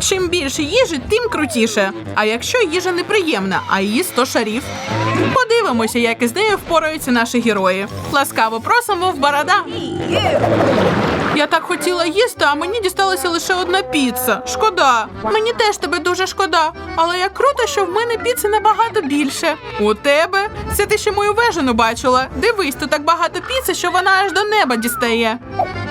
Чим більше їжі, тим крутіше. А якщо їжа неприємна, а її 100 шарів. Подивимося, як із нею впораються наші герої. Ласкаво просимо в борода. Я так хотіла їсти, а мені дісталася лише одна піца. Шкода. Мені теж тебе дуже шкода. Але як круто, що в мене піци набагато більше. У тебе? Це ти ще мою вежину бачила. Дивись, тут так багато піци, що вона аж до неба дістає.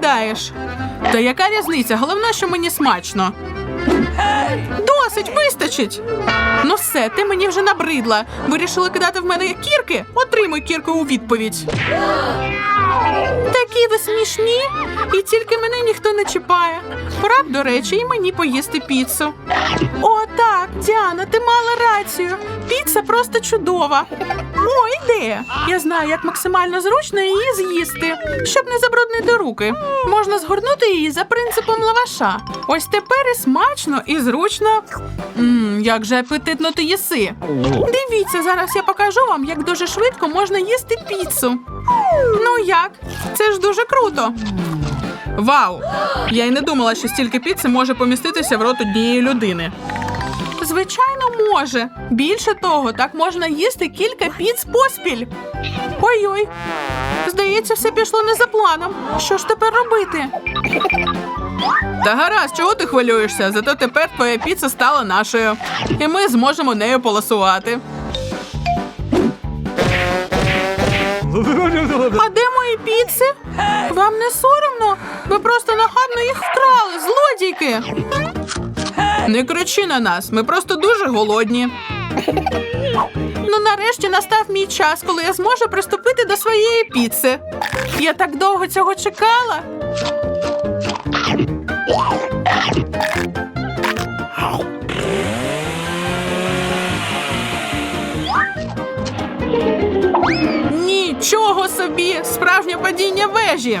Кидаєш. Та яка різниця? Головне, що мені смачно. Досить, вистачить. Ну все, ти мені вже набридла. Вирішили кидати в мене кірки? Отримуй кірку у відповідь. Такі ви смішні, і тільки мене ніхто не чіпає. Пора до речі, і мені поїсти піцу. О, так, Діана, ти мала рацію. Піца просто чудова. О, ідея. Я знаю, як максимально зручно її з'їсти, щоб не забруднити руки. Можна згорнути її за принципом лаваша. Ось тепер і смачно, і зручно. Мм, як же апетитно ти їси. Дивіться, зараз я покажу вам, як дуже швидко можна їсти піцу. Ну як? Це ж дуже круто. Вау! Я й не думала, що стільки піци може поміститися в рот однієї людини. Звичайно, може. Більше того, так можна їсти кілька піц поспіль. Ой-ой. Здається, все пішло не за планом. Що ж тепер робити? Та гаразд, чого ти хвилюєшся? Зато тепер твоя піца стала нашою. І ми зможемо нею полосувати. А де мої піци? Вам не соромно? Ви просто нахабно їх вкрали, злодійки. Не кричи на нас, ми просто дуже голодні. Ну, нарешті настав мій час, коли я зможу приступити до своєї піци. Я так довго цього чекала. Нічого собі! Справжнє падіння вежі.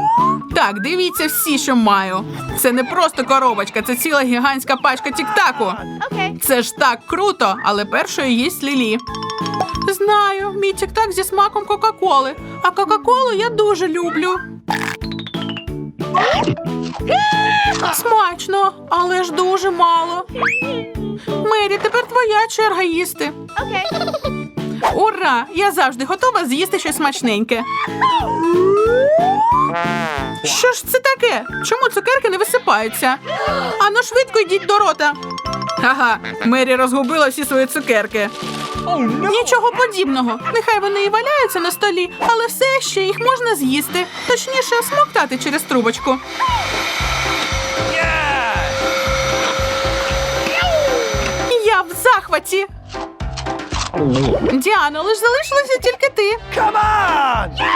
Так, дивіться всі, що маю. Це не просто коробочка, це ціла гігантська пачка тік-таку. Це ж так круто, але першою їсть Лілі. Знаю, мій тік-так зі смаком Кока-Коли. А Кока-Колу я дуже люблю. Смачно, але ж дуже мало. Мері, тепер твоя черга їсти. Ура! Я завжди готова з'їсти щось смачненьке. Що ж це таке? Чому цукерки не висипаються? Ану швидко йдіть до рота. Ага, Мері розгубила всі свої цукерки. Нічого подібного. Нехай вони і валяються на столі, але все ще їх можна з'їсти. Точніше, смоктати через трубочку. Я в захваті. Діано, лиш залишилася тільки ти.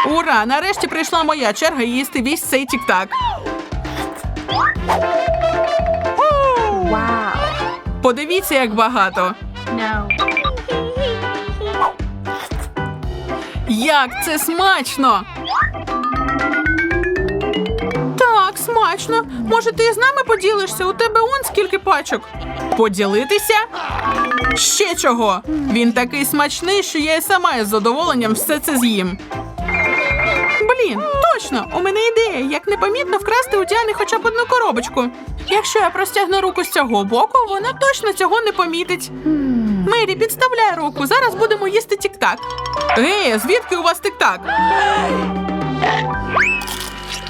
Ура! Нарешті прийшла моя черга їсти весь цей тік-так. Подивіться, як багато. Як це смачно! Так, смачно. Може, ти з нами поділишся? У тебе он скільки пачок. Поділитися? Ще чого? Він такий смачний, що я і сама із задоволенням все це з'їм. Блін, точно, у мене ідея, як непомітно вкрасти у Діани хоча б одну коробочку. Якщо я простягну руку з цього боку, вона точно цього не помітить. Мері, підставляй руку, зараз будемо їсти тік-так. Ей, звідки у вас тік-так?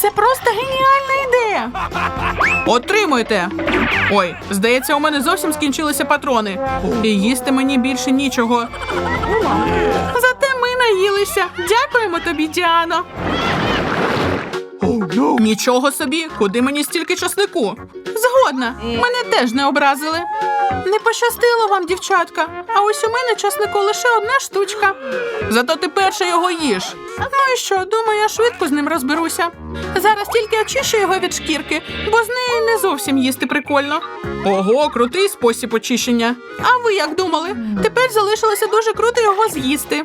Це просто геніальна ідея. Отримуйте. Ой, здається, у мене зовсім скінчилися патрони. І їсти мені більше нічого. Зате ми наїлися. Дякуємо тобі, Діано. Нічого собі, куди мені стільки часнику? Згодна, мене теж не образили. Не пощастило вам, дівчатка. А ось у мене часнику лише одна штучка. Зато ти перше його їж. Ну і що, думаю, я швидко з ним розберуся. Зараз тільки очищу його від шкірки, бо з нею не зовсім їсти прикольно. Ого, крутий спосіб очищення. А ви як думали? Тепер залишилося дуже круто його з'їсти.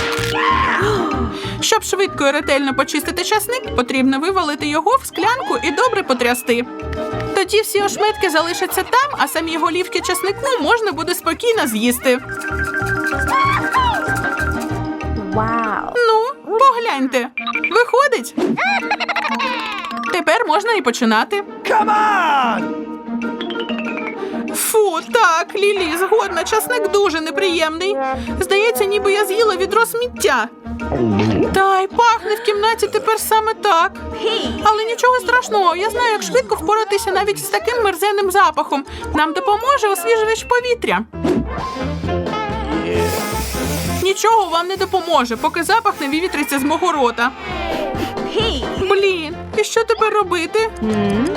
Щоб швидко і ретельно почистити часник, потрібно вивалити його в склянку і добре потрясти. Тоді всі ошметки залишаться там, а самі голівки часнику можна буде спокійно з'їсти. Wow. Ну, погляньте. Виходить. Тепер можна і починати. Фу, так, Лілі, згодна, часник дуже неприємний. Здається, ніби я з'їла відро сміття. Та й пахне в кімнаті тепер саме так. Але нічого страшного, я знаю, як швидко впоратися навіть з таким мерзенним запахом. Нам допоможе освіжувач повітря. Нічого вам не допоможе, поки запах не вивітриться з мого рота. Блін, і що тепер робити?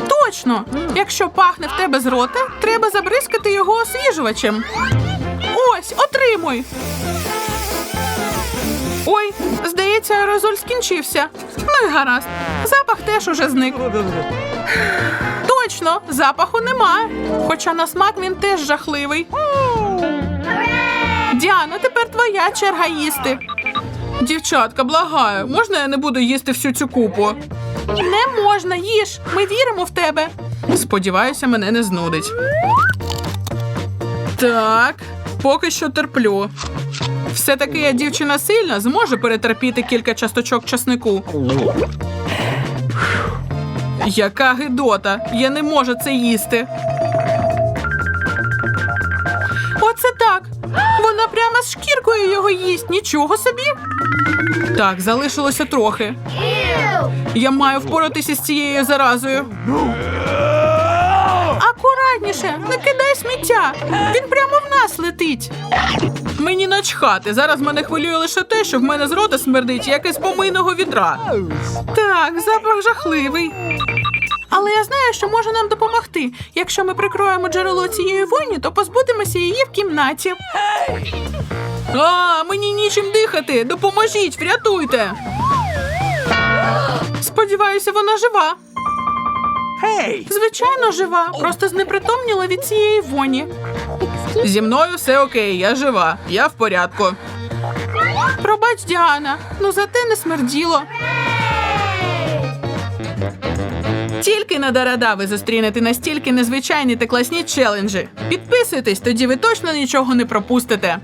Точно! Якщо пахне в тебе з рота, треба забризкати його освіжувачем. Ось, отримуй. Ой, здається, аерозоль скінчився. Ну і гаразд. Запах теж уже зник. Точно, запаху нема. Хоча на смак він теж жахливий. Діана, тепер твоя черга їсти. Дівчатка, благаю, можна я не буду їсти всю цю купу? Не можна, їж. Ми віримо в тебе. Сподіваюся, мене не знудить. Так, поки що терплю. Все-таки я дівчина сильна, зможу перетерпіти кілька часточок часнику. Яка гидота! Я не можу це їсти. Оце так. Вона прямо з шкіркою його їсть. Нічого собі. Так, залишилося трохи. Я маю впоратися з цією заразою. Акуратніше, не кидай сміття. Він прямо в нас летить. Мені начхати. Зараз мене хвилює лише те, що в мене з рота смердить як із помийного відра. Так, запах жахливий. Але я знаю, що може нам допомогти. Якщо ми прикроємо джерело цієї войні, то позбудемося її в кімнаті. А, мені нічим дихати. Допоможіть, врятуйте. Сподіваюся, вона жива. Гей! Звичайно, жива. Просто знепритомніла від цієї воні. Зі мною все окей, я жива. Я в порядку. Пробач, Діана, ну зате не смерділо. Тільки на Дарада ви зустрінете настільки незвичайні та класні челенджі. Підписуйтесь, тоді ви точно нічого не пропустите.